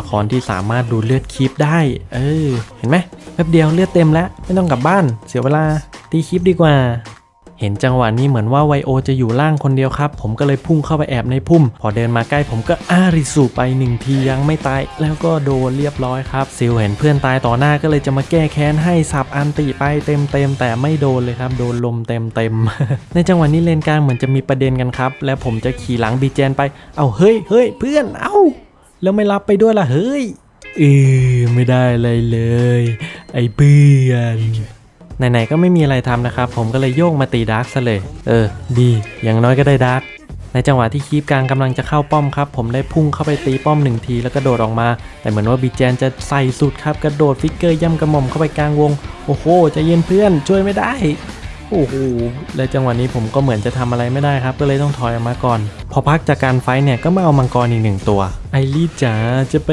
ละครที่สามารถดูเลือดคลิปได้ เออ เห็นไหมแป๊บเดียวเลือดเต็มแล้ว ไม่ต้องกลับบ้าน เสียเวลา ตีคลิปดีกว่า เห็นจังหวะนี้เหมือนว่าไวโอจะอยู่ล่างคนเดียวครับ ผมก็เลยพุ่งเข้าไปแอบในพุ่ม พอเดินมาใกล้ผมก็อาริสุไปหนึ่งทียังไม่ตาย แล้วก็โดนเรียบร้อยครับซิลเห็นเพื่อนตายต่อหน้าก็เลยจะมาแก้แค้นให้สับอันติไปเต็มเต็มแต่ไม่โดนเลยครับ โดนลมเต็มเต็มในจังหวะนี้เลนกลางเหมือนจะมีประเด็นกันครับ แล้วผมจะขี่หลังบีเจนไป เอาเฮ้ยเฮ้ยเพื่อน เอ้า แล้วไม่รับไปด้วยล่ะเฮ้ยเออไม่ได้เลยเลย ไอ้เพื่อนไหนๆก็ไม่มีอะไรทำนะครับ ผมก็เลยโยกมาตีดาร์กซะเลย เออ ดี อย่างน้อยก็ได้ดาร์กในจังหวะที่คีปกลางกำลังจะเข้าป้อมครับ ผมได้พุ่งเข้าไปตีป้อมหนึ่งทีแล้วก็โดดออกมา แต่เหมือนว่าบีแจนจะใส่สุดครับกระโดดฟิกเกอร์ย่ำกระหม่อมเข้าไปกลางวง โอ้โหใจะเย็นเพื่อนช่วยไม่ได้ โอ้โหและจังหวะนี้ผมก็เหมือนจะทำอะไรไม่ได้ครับ ก็เลยต้องถอยออกมาก่อน พอพักจากการไฟเนี่ยก็มาเอามังกรอีกหนึ่งตัว ไอรีจ๋าจะไป